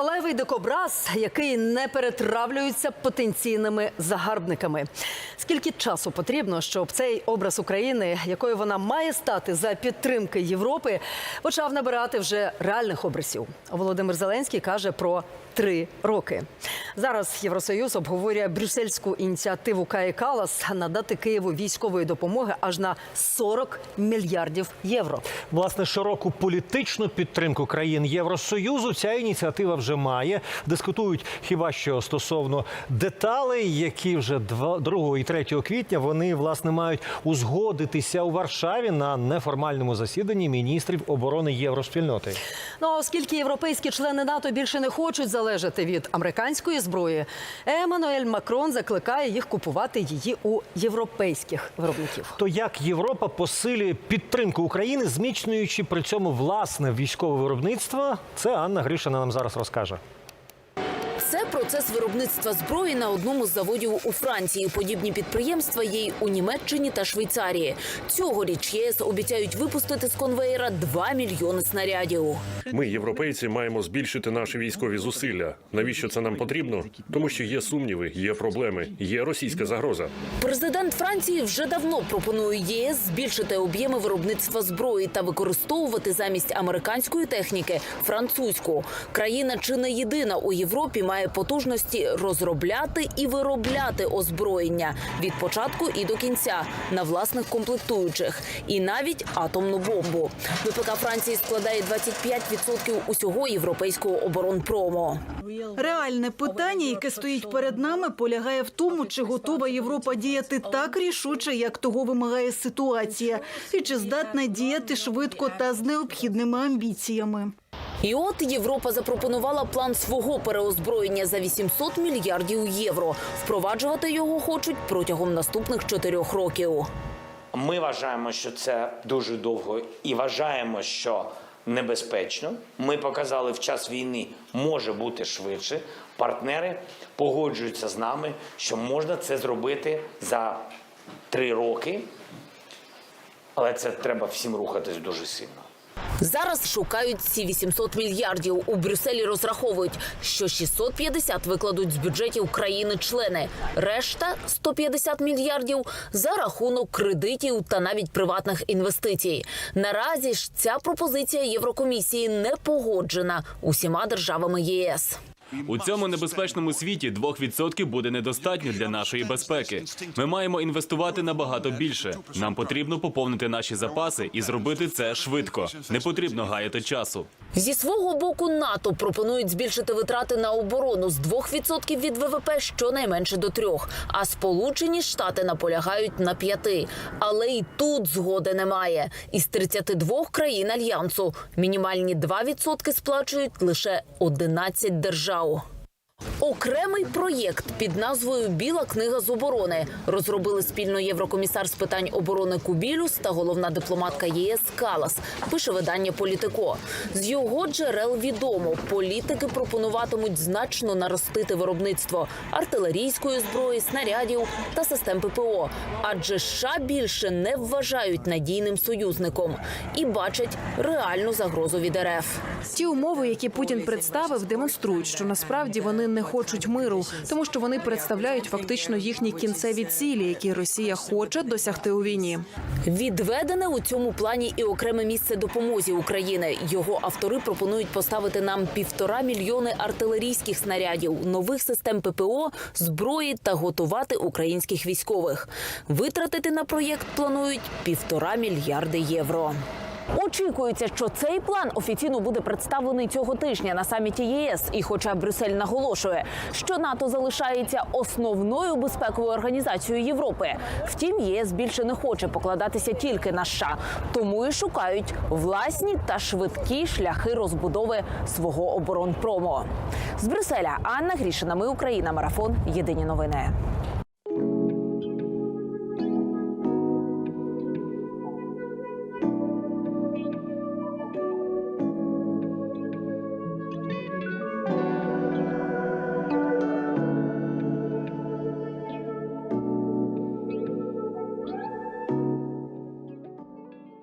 Сталевий дикобраз, який не перетравлюється потенційними загарбниками. Скільки часу потрібно, щоб цей образ України, якою вона має стати за підтримки Європи, почав набирати вже реальних образів? Володимир Зеленський каже про три роки. Зараз Євросоюз обговорює брюссельську ініціативу Каї Калас надати Києву військової допомоги аж на 40 мільярдів євро. Власне, широку політичну підтримку країн Євросоюзу ця ініціатива вже має. Дискутують хіба що стосовно деталей, які вже 2 і 3 квітня вони власне мають узгодитися у Варшаві на неформальному засіданні міністрів оборони євроспільноти. Ну а оскільки європейські члени НАТО більше не хочуть залежати від американської зброї, Еммануель Макрон закликає їх купувати її у європейських виробників. То як Європа посилює підтримку України, зміцнюючи при цьому власне військове виробництво, це Анна Гришина нам зараз розкаже розкаже. Це процес виробництва зброї на одному з заводів у Франції. Подібні підприємства є й у Німеччині та Швейцарії. Цьогоріч ЄС обіцяють випустити з конвеєра 2 мільйони снарядів. Ми, європейці, маємо збільшити наші військові зусилля. Навіщо це нам потрібно? Тому що є сумніви, є проблеми, є російська загроза. Президент Франції вже давно пропонує єС збільшити об'єми виробництва зброї та використовувати замість американської техніки французьку. Країна чи не єдина у Європі має потужності розробляти і виробляти озброєння від початку і до кінця на власних комплектуючих, і навіть атомну бомбу. ВПК Франції складає 25% усього європейського оборонпрому. Реальне питання, яке стоїть перед нами, полягає в тому, чи готова Європа діяти так рішуче, як того вимагає ситуація, і чи здатна діяти швидко та з необхідними амбіціями. І от Європа запропонувала план свого переозброєння за 800 мільярдів євро. Впроваджувати його хочуть протягом наступних чотирьох років. Ми вважаємо, що це дуже довго і вважаємо, що небезпечно. Ми показали в час війни може бути швидше. Партнери погоджуються з нами, що можна це зробити за три роки, але це треба всім рухатись дуже сильно. Зараз шукають ці 800 мільярдів. У Брюсселі розраховують, що 650 викладуть з бюджетів країни-члени. Решта 150 мільярдів за рахунок кредитів та навіть приватних інвестицій. Наразі ж ця пропозиція Єврокомісії не погоджена усіма державами ЄС. У цьому небезпечному світі 2% буде недостатньо для нашої безпеки. Ми маємо інвестувати набагато більше. Нам потрібно поповнити наші запаси і зробити це швидко. Не потрібно гаяти часу. Зі свого боку НАТО пропонують збільшити витрати на оборону з 2% від ВВП щонайменше до 3%, а Сполучені Штати наполягають на 5%. Але й тут згоди немає. Із 32 країн альянсу мінімальні 2% сплачують лише 11 держав. 나 오. Окремий проєкт під назвою Біла книга з оборони розробили спільно єврокомісар з питань оборони Кубілюс та головна дипломатка ЄС Калас. Пише видання Політико. З його джерел відомо, політики пропонуватимуть значно наростити виробництво артилерійської зброї, снарядів та систем ППО. Адже США більше не вважають надійним союзником і бачать реальну загрозу від РФ. Ті умови, які Путін представив, демонструють, що насправді вони не хочуть миру, тому що вони представляють фактично їхні кінцеві цілі, які Росія хоче досягти у війні. Відведене у цьому плані і окреме місце допомозі України. Його автори пропонують поставити нам півтора мільйони артилерійських снарядів, нових систем ППО, зброї та готувати українських військових. Витратити на проєкт планують півтора мільярди євро. Очікується, що цей план офіційно буде представлений цього тижня на саміті ЄС. І, хоча Брюссель наголошує, що НАТО залишається основною безпековою організацією Європи, втім, єС більше не хоче покладатися тільки на США, тому і шукають власні та швидкі шляхи розбудови свого оборонпрому. З Брюсселя Анна Грішина. Ми Україна. Марафон. Єдині новини.